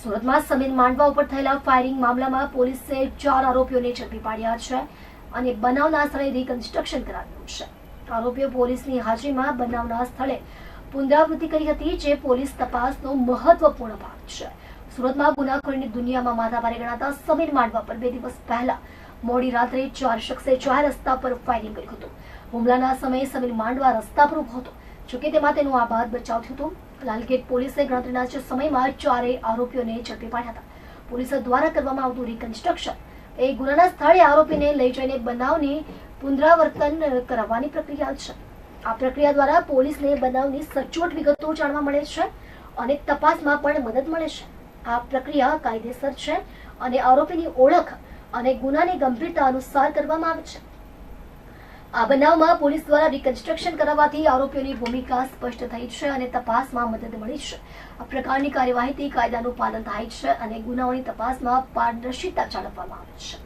સુરતમાં સમીર માંડવા ઉપર થયેલા ફાયરિંગ મામલામાં પોલીસે ચાર આરોપીઓને ઝડપી પાડ્યા છે અને બનાવના સ્થળે રિકન્સ્ટ્રક્શન કરાવ્યું છે. આરોપીઓ પોલીસની હાજરીમાં બનાવના સ્થળે પુનરાવૃત્તિ કરી હતી, જે પોલીસ તપાસનો મહત્વપૂર્ણ ભાગ છે. સુરતમાં ગુનાખોરીની દુનિયામાં માથાભારે ગણાતા સમીર માંડવા પર બે દિવસ પહેલા મોડી રાત્રે ચાર શખ્સે ચાર રસ્તા પર ફાયરિંગ કર્યું હતું. હુમલાના સમયે સમીર માંડવા રસ્તા પર ઊભો હતો. જોકે તેમાં તેનું આબાદ બચાવ થયું હતું. લાલગેટ પોલીસે ગણતરીના જ સમયમાં ચારેય આરોપીઓને ઝડપી પાડ્યા હતા. પોલીસ દ્વારા કરવામાં આવતું રિકન્સ્ટ્રક્શન એ ગુનાના સ્થળે આરોપીને લઈ જઈને બનાવની પુનરાવર્તન કરાવવાની પ્રક્રિયા છે. આ પ્રક્રિયા દ્વારા પોલીસને બનાવની સચોટ વિગતો જાણવા મળે છે અને તપાસમાં પણ મદદ મળે છે. આ પ્રક્રિયા કાયદેસર છે અને આરોપીની ઓળખ અને ગુનાની ગંભીરતા અનુસાર કરવામાં આવે છે. આ બનાવમાં પોલીસ દ્વારા રિકન્સ્ટ્રક્શન કરાવવાથી આરોપીઓની ભૂમિકા સ્પષ્ટ થઈ છે અને તપાસમાં મદદ મળી છે. આ પ્રકારની કાર્યવાહીથી કાયદાનું પાલન થાય છે અને ગુનાઓની તપાસમાં પારદર્શિતા જાળવવામાં આવે છે.